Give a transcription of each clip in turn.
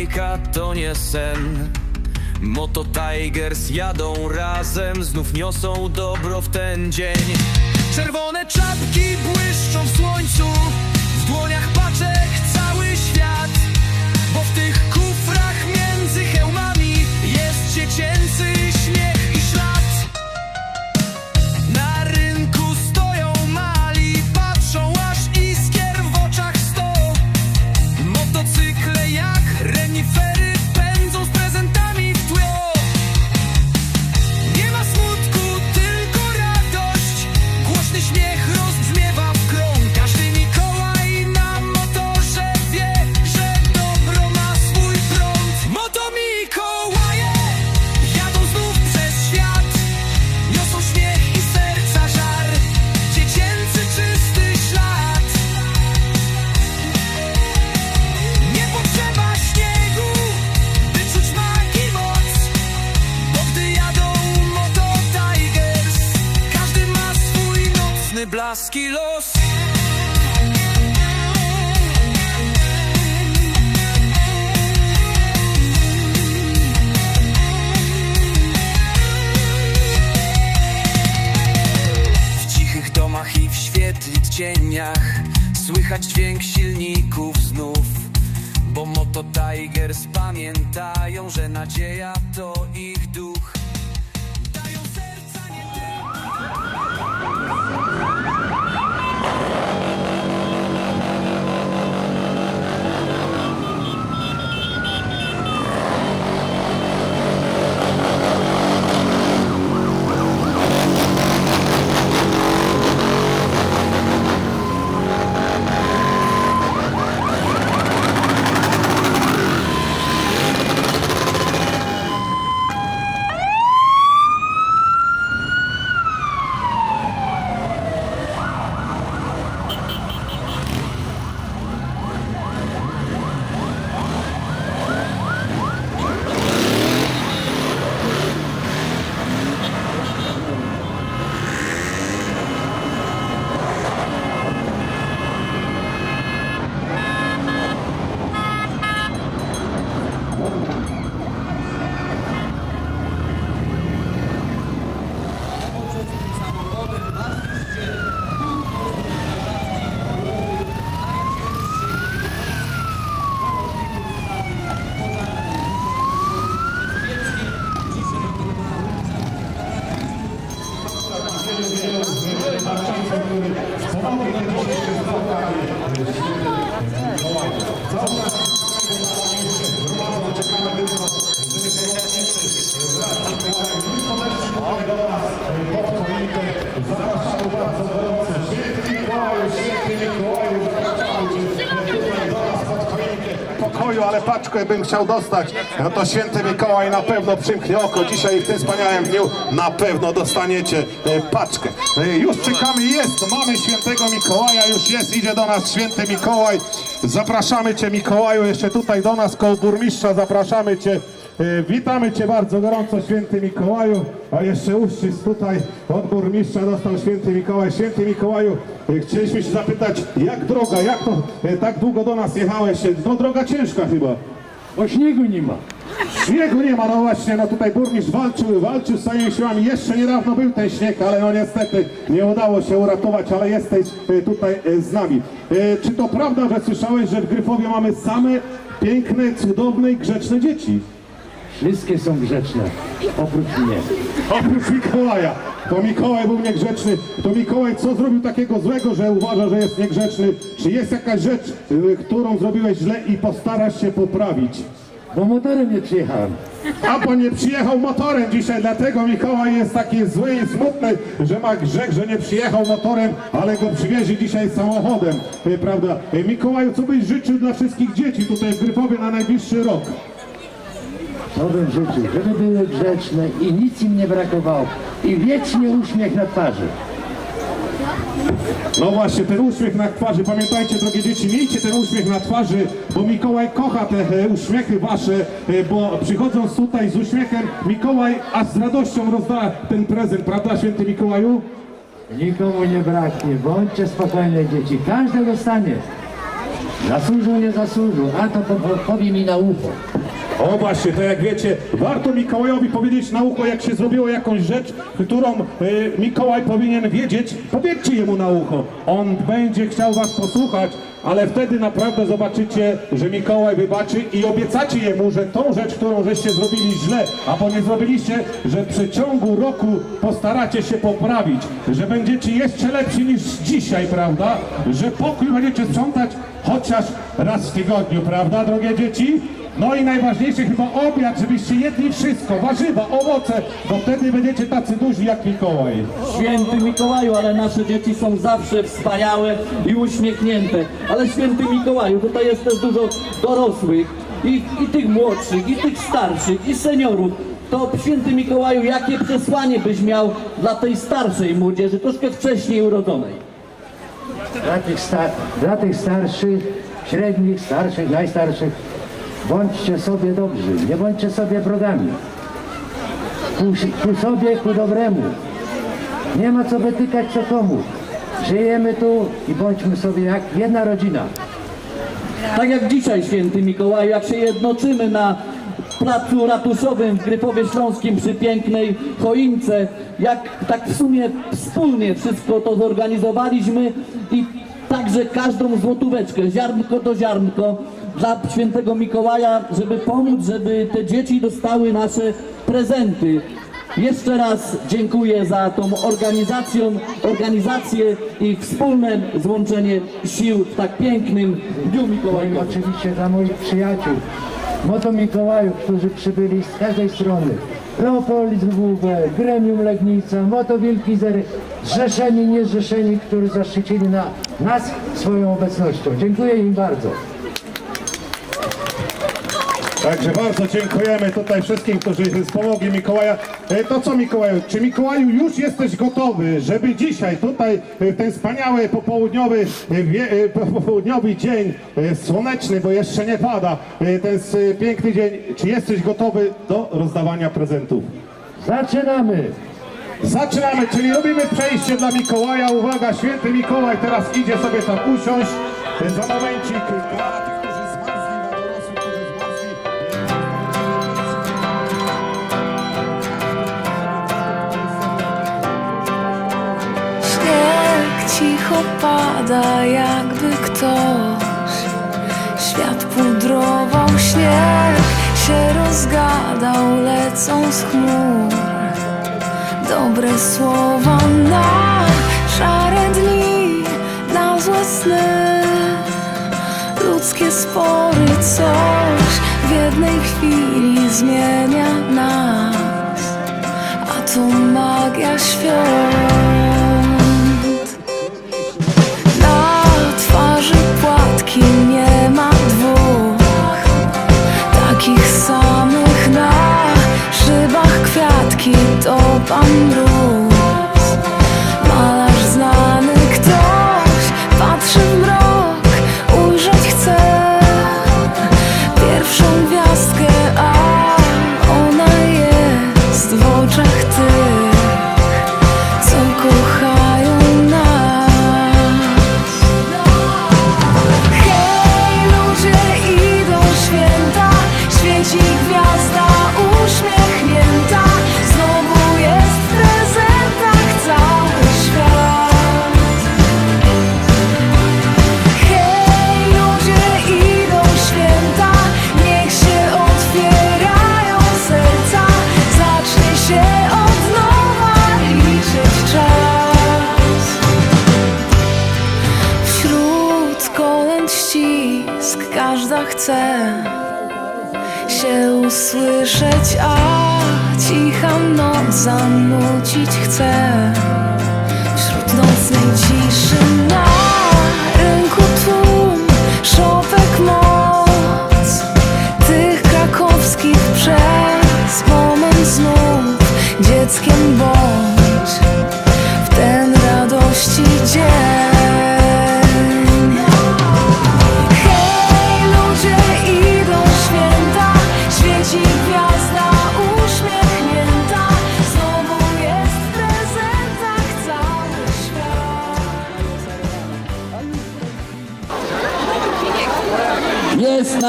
bajka, to nie sen. Moto Tigers jadą razem Znów niosą dobro w ten dzień. Czerwone czapki błyszczą w słońcu W dłoniach paczek cały świat. Bo w tych kufrach między hełmami Jest dziecięcy Słychać dźwięk silników znów Bo Moto Tigers pamiętają, że nadzieja to Zapraszamy bardzo gorąco. Święty Mikołaju, święty Mikołaju, zapraszamy tutaj do nas pod choinkę pokoju, ale paczkę bym chciał dostać. No to święty Mikołaj na pewno przymknie oko. Dzisiaj w tym wspaniałym dniu na pewno dostaniecie e, paczkę. E, Już czekamy, jest, mamy świętego Mikołaja, już jest, idzie do nas święty Mikołaj. Zapraszamy Cię Mikołaju, jeszcze tutaj do nas koło burmistrza, zapraszamy Cię. E, Witamy Cię bardzo gorąco, święty Mikołaju, a jeszcze uścisk tutaj od burmistrza dostał święty Mikołaj. Święty Mikołaju, e, chcieliśmy się zapytać, jak droga, jak to e, tak długo do nas jechałeś? No droga ciężka chyba. Bo śniegu nie ma. Śniegu nie ma, no właśnie, no tutaj burmistrz walczył, walczył z swoimi siłami. Jeszcze niedawno był ten śnieg, ale no niestety nie udało się uratować, ale jesteś tutaj z nami. Czy to prawda, że słyszałeś, że w Gryfowie mamy same piękne, cudowne i grzeczne dzieci? Wszystkie są grzeczne, oprócz mnie. Oprócz Mikołaja. To Mikołaj był niegrzeczny. To Mikołaj co zrobił takiego złego, że uważa, że jest niegrzeczny? Czy jest jakaś rzecz, y, którą zrobiłeś źle i postarasz się poprawić? Bo motorem nie przyjechałem. A bo nie przyjechał motorem dzisiaj, dlatego Mikołaj jest taki zły i smutny, że ma grzech, że nie przyjechał motorem, ale go przywiezie dzisiaj samochodem, y, prawda? Y, Mikołaju, co byś życzył dla wszystkich dzieci tutaj w Gryfowie na najbliższy rok? To bym życzył, żeby były grzeczne i nic im nie brakowało. I wiecznie uśmiech na twarzy. No właśnie, ten uśmiech na twarzy, pamiętajcie drogie dzieci, miejcie ten uśmiech na twarzy, bo Mikołaj kocha te e, uśmiechy wasze, e, bo przychodząc tutaj z uśmiechem, Mikołaj aż z radością rozda ten prezent, prawda święty Mikołaju? Nikomu nie braknie. Bądźcie spokojne dzieci. Każdy dostanie. Zasłużył, nie zasłużył, a to po, po, powie mi na ucho. O właśnie, to jak wiecie, warto Mikołajowi powiedzieć na ucho, jak się zrobiło jakąś rzecz, którą y, Mikołaj powinien wiedzieć, powiedzcie jemu na ucho. On będzie chciał was posłuchać, ale wtedy naprawdę zobaczycie, że Mikołaj wybaczy i obiecacie jemu, że tą rzecz, którą żeście zrobili źle, albo nie zrobiliście, że w przeciągu roku postaracie się poprawić, że będziecie jeszcze lepsi niż dzisiaj, prawda? Że pokój będziecie sprzątać chociaż raz w tygodniu, prawda, drogie dzieci? No i najważniejsze chyba obiad, żebyście jedli wszystko, warzywa, owoce, bo wtedy będziecie tacy duzi jak Mikołaj. Święty Mikołaju, ale nasze dzieci są zawsze wspaniałe i uśmiechnięte. Ale święty Mikołaju, tutaj jest też dużo dorosłych i, i tych młodszych, i tych starszych, i seniorów. To święty Mikołaju, jakie przesłanie byś miał dla tej starszej młodzieży, troszkę wcześniej urodzonej? Dla tych, sta- dla tych starszych, średnich, starszych, najstarszych, bądźcie sobie dobrzy, nie bądźcie sobie wrogami. Ku, ku sobie, ku dobremu. Nie ma co wytykać co komu. Żyjemy tu i bądźmy sobie jak jedna rodzina. Tak jak dzisiaj, święty Mikołaju, jak się jednoczymy na placu ratuszowym w Gryfowie Śląskim przy pięknej choince, jak tak w sumie wspólnie wszystko to zorganizowaliśmy i także każdą złotóweczkę, ziarnko do ziarnko dla świętego Mikołaja, żeby pomóc, żeby te dzieci dostały nasze prezenty. Jeszcze raz dziękuję za tą organizacją, organizację i wspólne złączenie sił w tak pięknym Dniu Mikołajowym. oczywiście dla moich przyjaciół, Moto Mikołajów, którzy przybyli z każdej strony. Leopold Lwówę, Gremium Legnica, Moto Wielki Zery, zrzeszeni, niezrzeszeni, którzy zaszczycili na nas swoją obecnością. Dziękuję im bardzo. Także bardzo dziękujemy tutaj wszystkim, którzy wspomogli Mikołaja. E, To co Mikołaju, czy Mikołaju już jesteś gotowy, żeby dzisiaj tutaj e, ten wspaniały popołudniowy, e, popołudniowy dzień słoneczny, bo jeszcze nie pada, ten piękny dzień, czy jesteś gotowy do rozdawania prezentów? Zaczynamy! Zaczynamy, czyli robimy przejście dla Mikołaja. Uwaga, święty Mikołaj teraz idzie sobie tam usiąść. Za momencik cicho pada, jakby ktoś. Świat pudrował, śnieg się rozgadał, lecą z chmur. Dobre słowa na szare dni, na złe sny. Ludzkie spory coś w jednej chwili zmienia nas. A to magia świąt. ti dobbam råd a cicha noc zanucić chce.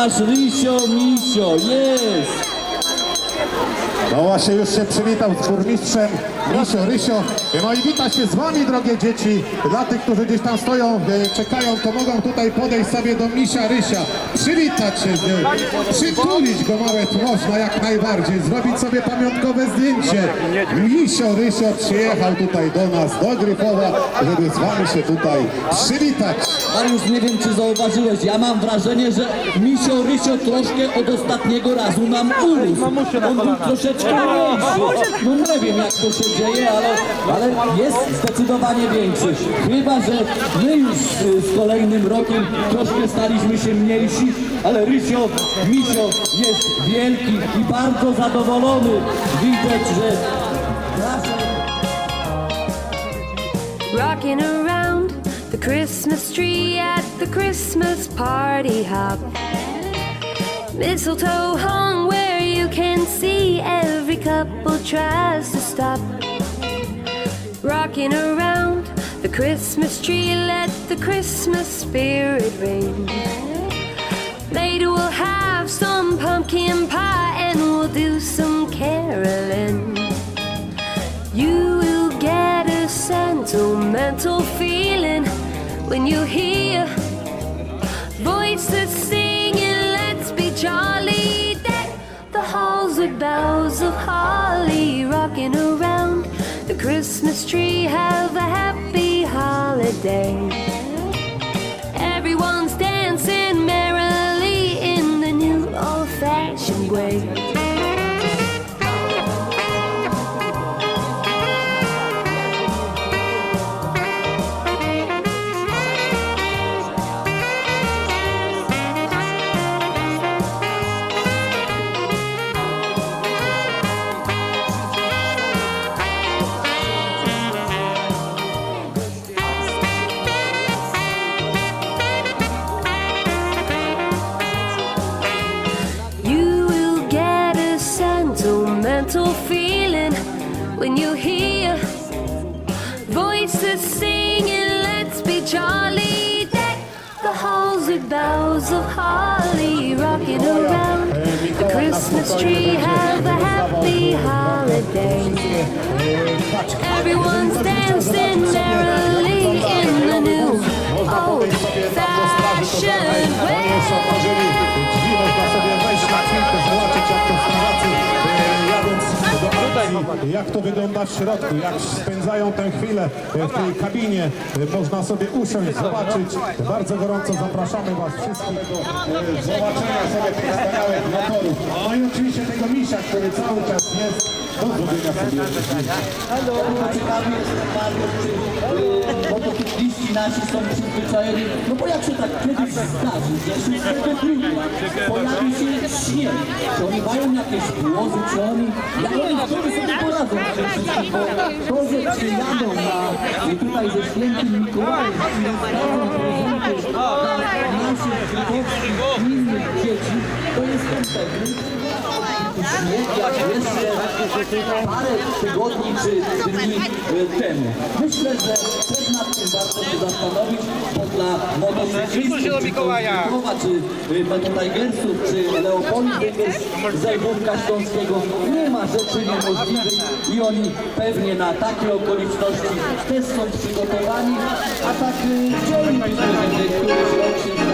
Jest nasz Rysio Misio, jest! Właśnie już się przywitał z burmistrzem Misio, Rysio. No i wita się z wami, drogie dzieci. Dla tych, którzy gdzieś tam stoją, e, czekają, to mogą tutaj podejść sobie do Misia, Rysia. Przywitać się z nim, przytulić go nawet można jak najbardziej, zrobić sobie pamiątkowe zdjęcie. Misio, Rysio przyjechał tutaj do nas, do Gryfowa, żeby z wami się tutaj przywitać. Mariusz, nie wiem czy zauważyłeś, ja mam wrażenie, że Misio Rysio troszkę od ostatniego razu nam urósł. On był troszeczkę. No nie wiem jak to się dzieje, ale, ale jest zdecydowanie większy. Chyba, że my już y, z kolejnym rokiem troszkę staliśmy się mniejsi, ale Rysio, Misio jest wielki i bardzo zadowolony. Widać, że Rocking around the Christmas tree at the Christmas party hop. Mistletoe hung you can see every couple tries to stop. Rocking around the Christmas tree, let the Christmas spirit ring. Later we'll have some pumpkin pie and we'll do some caroling. You will get a sentimental feeling tree. Have a happy holiday. Everyone's dancing merrily in the new old fashioned way. jak to wygląda w środku, jak spędzają tę chwilę w tej kabinie. Można sobie usiąść, zobaczyć. Bardzo gorąco zapraszamy Was wszystkich do zobaczenia sobie tych wspaniałych motorów. No i oczywiście tego misia, który cały czas jest zrobienia sobie. Bardzo ciekawy jestem bardzo, czy y, motocykliści nasi są przyzwyczajeni, no bo jak się tak kiedyś zdarzy, że 6 grudnia pojawi się śnieg, czy oni mają jakieś głozy, czy oni, jak oni wtedy sobie poradzą bo to, że przyjadą na, y, tutaj ze świętym Mikołajem i rozdadzą prezenty dla naszych gryfowskich innych dzieci, to jestem pewny, jak jeszcze parę tygodni czy dni temu. Myślę, że też nad tym warto się zastanowić, bo dla motocyklistów, czy Mikołaja, czy y, Mototigersów, czy Leopoldi z Zajbówka Śląskiego nie ma rzeczy niemożliwych i oni pewnie na takie okoliczności też są przygotowani, a tak rok się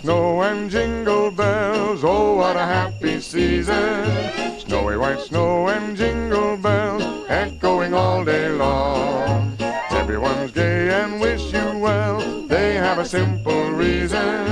snow and jingle bells, oh what a happy season. Snowy white snow and jingle bells, echoing all day long. Everyone's gay and wish you well, they have a simple reason.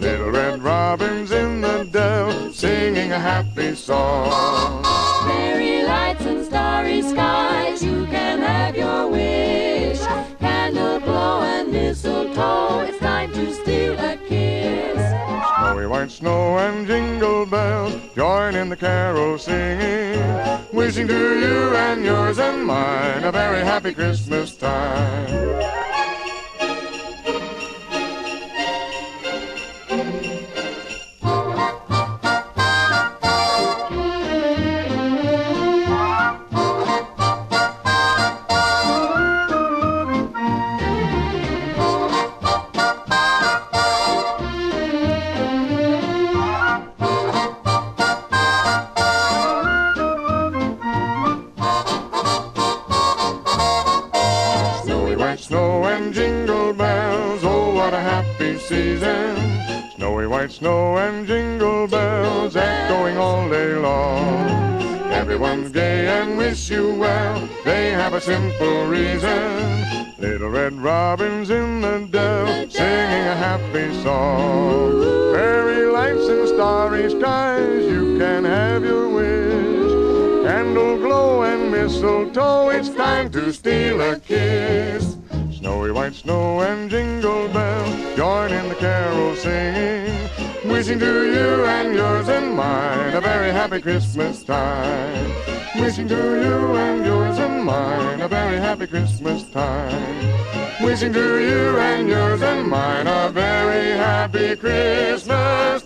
Little red robins in the dell, singing a happy song. Fairy lights and starry skies, you can have your wish. Candle glow and mistletoe, snow and jingle bells, join in the carol singing. Wishing to you and yours and mine a very happy Christmas time. A simple reason. Little red robins in the dell singing a happy song. Fairy lights and starry skies, you can have your wish. Candle glow and mistletoe, it's time to steal a kiss. Snowy white snow and jingle bells, join in the carol singing. Wishing to you and yours and mine a very happy Christmas time. Wishing to you and yours and mine a very happy Christmas time. Wishing to you and yours and mine a very happy Christmas